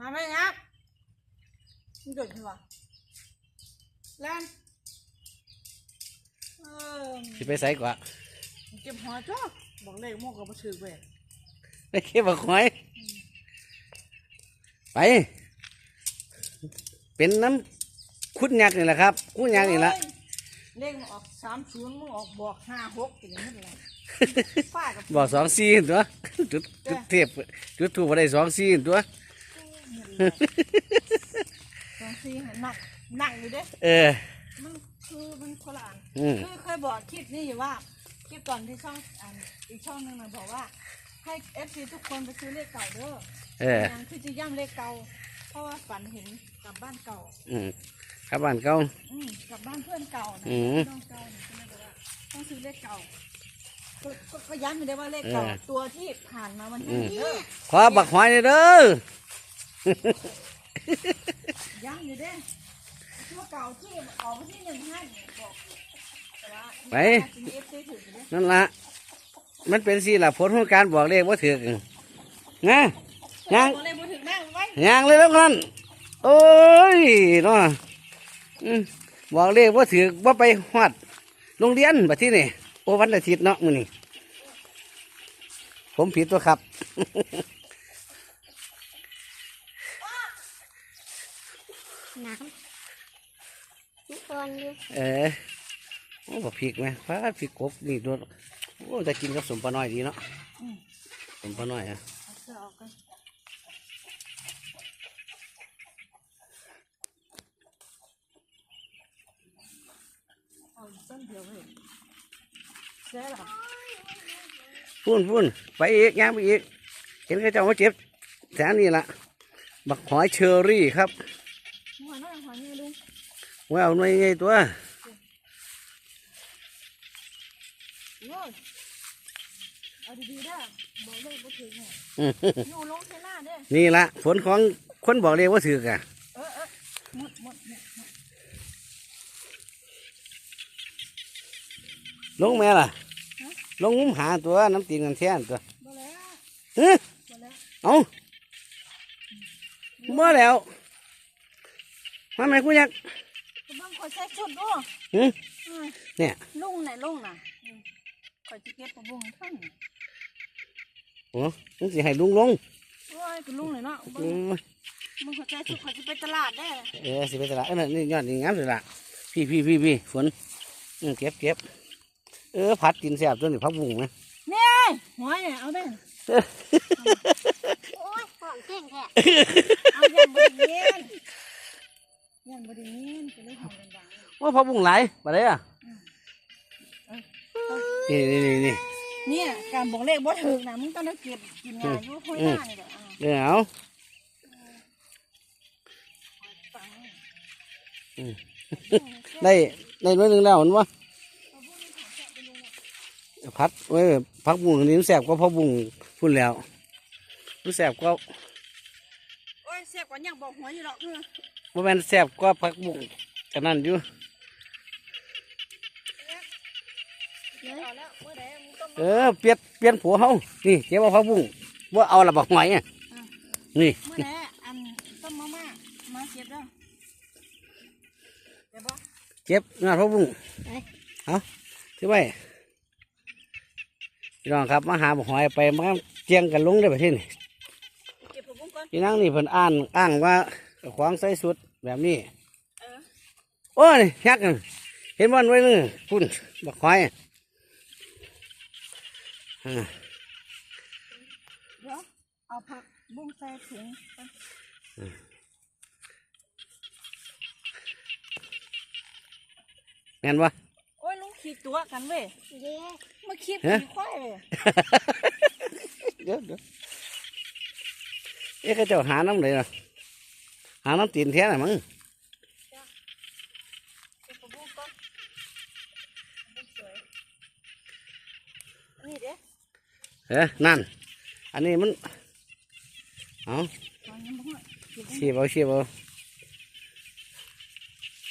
มาไหมงับมันเกิดขึ้นวะแลนเออสิไปใส่กว่าเก็บหอยจ้าบอกเลขโมกกับมาถือเว้ยไปเก็บบักหอย ไป เป็นน้ำคุดยักษ์นี่แหละครับ คุดยักษ์นี่แหละ เลขมันออกสามศูนย์มึงออกบอกห้าหกอย่างนี้เลยป้ากับบอกสองสี่ตัวจุดจุดเทียบจุดถูกมาได้สองสี่ตัว สองสี่หนักหนักอยู่เด้เออ มันคือมันคนละอันอืม คือเคยบอกคลิปนี้อยู่ว่าคลิปก่อนที่ช่องอันอีกช่องหนึงมันบอกว่า ให้เอฟซีทุกคนไปซื้อเลขเก่าเด้อเออยังคือจะย่ำเลขเก่า เพราะว่าฝันเห็นกลับบ้านเก่า อืมครับบ้านเก่า อืมกลับบ้านเพื่อนเก่านะอืมน้องเก่าเนี่ยก็เลยบอกว่าต้องซื้อเลขเก่าก็ก็ก็ย้ำอยู่ได้ว่าเลขเก่า เออ ตัวที่ผ่านมาวันอืที่มเด้อขอบักหอยหน่อยเด้อ ย้ำอยู่เด้อตัวเก่าที่ออกวันที่หนึ่งห้าเนี่ยบอกอยู่แต่ว่าไปจริงเอฟซีถืออยู่เด้อนั่นละมันเป็นสี่ละผลของการบอกเลขว่าถือกนะยังบอกเลยบ่ถึงนั่งไว้ยังเลยแล้วกันโอ้ยเนาะอืมบอกเลขว่าถือกว่าไปฮอดโรงเรียนบัดที่นี่โอ้วันอาทิตย์เนาะมื้อนี้ผมผิดตัวครับ นักทุกคนอยู่เออโอ้บอกพริกไหมฟ้าพริกกบนี่ตัวโอ้จะกินกับสมปลาน้อยดีเนาะสมปลาน้อยอะเอาเสื้อออกกันเอาต้นเดียวเลยเสื้อหรอพุ่นพุ่นไปอีกย่างไปอีกเห็นเขาเจ้ามาเจ็บแถวนี้ละบักหอยเชอรี่ครับ หัวหน้าหัวนี่ลุงว้าวหน่วยใหญ่ตัวโว้ยเอาดีๆเด้อบอกเลยบ่ถึงเนี่ยอื้ออยู่ลงเทน่าเด้อนี่ละผลของคนบอกเลยว่าถือกอะเออเออหมดหมดหมดหมดลงแม่ล่ะ ลงงุ้มหาตัวน้ำตีนกันแท่นตัวบ่แล้วเฮ้ยบ่แล้ว เอาบ่แล้ว มาแม่กูอยากก็เบิ่งคอยใส่ชุดดูหืออืมเนี่ยลุงไหนลุงน่ะอืมคอยจะเก็บกระบุงท่านโอ้มึงสิให้ลุงลงโอ้ยเป็นลุงเลยเนาะเบิ่อืงมมึงเข้าใจชุดคอยจะไปตลาดได้เออสิไปตลาดเออนี่ยอดนี่งามสิละพี่พี่พี่พี่ฝนอืมเก็บเก็บเออผัดกินแซ่บตัวนี้พักบุ้งไหมเนี่ยหอยเนี่ยเอาได้โอ้ยหอมเท่งแท้เอาอย่างบริเวณอ ย่างบริเวณจะได้หอมดังว่าพักบุ้งหลายมาเลยอะนี่นี่นี่นี่ๆเนี่ยการบอกเลขบ่ถึกนะมึงต้องได้เก็บกินงานอยู่ห้อยหน้านี่แหละอ่าเดี๋ยวเอาฟังได้ได้น้อยหนึงแล้วเห็นปะพัดไว้พักบุ้งอันนี้มันแซ่บกว่าพักบุ้งพุ่นแล้วมันแซ่บกว่าโอ้ยเสียบกว่ายังบอกหัวอยู่หรอกเออ บ่แม่นแซ่บกว่าพักบุ้งกันนั่นอยู่เอาแล้วเมื่อใดมึงต้องเออเปลี่ยนเปลี่ยนผัวเฮานี่เก็บเอาพักบุ้งว่าเอาละบักหอยอะนี่เมื่อใดอันต้มมาม่ามาเก็บเด้อเดี๋ยวบ่เก็บงานพักบุ้งเอาที่ไว้พี่น้องครับมาหาบักหอยไปมาเจียงกันลงได้ประเทศนี่เก็บผักบุ้งก่อนพี่นั่งนี่เพิ่นอ่านอ้างว่า ขวางใส่สุดแบบนี้เออโอ้ยยักษ์นั่นเห็นวันไว้เลยพุ่นบักหอยอะเดี๋ยวเอาผักบุ้งใส่ถุงก่อนแม่นวะโอ้ยลุงขีดตัวกันเว้ยเย้มาขีดฮะขี่ควายเว้ยเดี๋ยวเดี๋ยวเอ๊ะเขาเจ้าหาน้ำเลยนะ หาน้ำตีนแท้น่ะมั้งเก็บผักบุ้งก่อนผักบุ้งสวยนี่เด้เอ้นั่น อันนี้มัน เอาตอนนี้บ่ฮอดเก็บไว้เชียบเอาเชียบเอา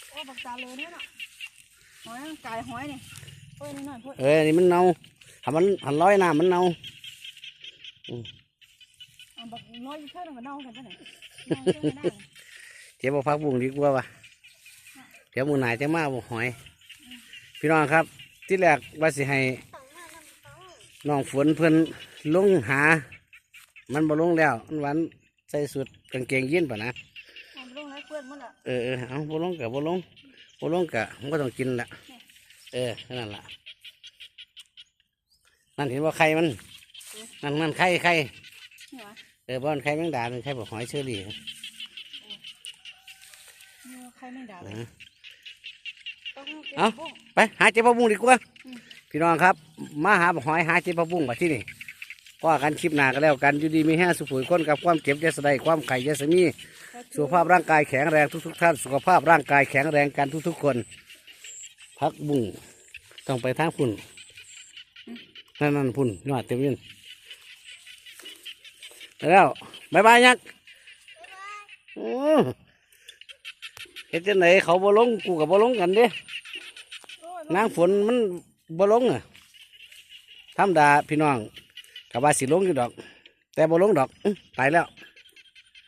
โอ้บักตาเลยเนี่ยน่ะหอยกายหอยนี่โอ้ยนี่หน่อยพูดเอ้ยอันนี้มันเน่าถ้ามันหันร้อยน้ำมันเน่าเอะบักน้อยอยู่เท่านั้นก็เน่ากันไปไหนนาง เจ้าไม่ได้เจ็บบ่พักบุ้งดีกว่าวะเดี๋ยวมือหนายจะมาบ่หอย พี่น้องครับ ที่แรกว่าสิให้สองมาลำเขาน้องฝนเพิ่นลงหา มันบ่ลงแล้วมันหวันใส่สุดกางเกงยีนป่ะนะเอาไปลงให้เพื่อนหมดละเออเออเอาบ่ลงกะบ่ลงบ่ลงกะมันก็ต้องกินละเออนั่นล่ะนั่นเห็นว่าไข่มันนั่นนั่นไข่ไข่นี่วะเออบ้านไข่แมงดาเป็นไข่บอกหอยเชอรี่ เอเลยอต้องเก็บเอ้าบุ้งไป หาเจ็บปะบุ้งดีกว่า พี่น้องครับ มาหาบอกหอยหาเจ็บปะบุ้งมาที่นี่ก็กันคลิปหน้าก็แล้วกันอยู่ดีมีแห้สุขุยคนกับความเจ็บยาสะใดความไข่ยาสมีสุขภาพร่างกายแข็งแรงทุกๆท่าน สุขภาพร่างกายแข็งแรงกันทุกๆคน พักบุ้งต้องไปทางพุ่นนั่นนั่นพุ่นยอดเต็มยืนแล้วบายบายยักษ์โอ้ เฮ็ดจังไหนเขาบ่ลงกูกับบ่ลงกันเด้โอ้ยนางฝนมันบ่ลงอะทำดาพี่น้องกับว่าสิลงอยู่ดอก แต่บ่ลงดอกไปแล้ว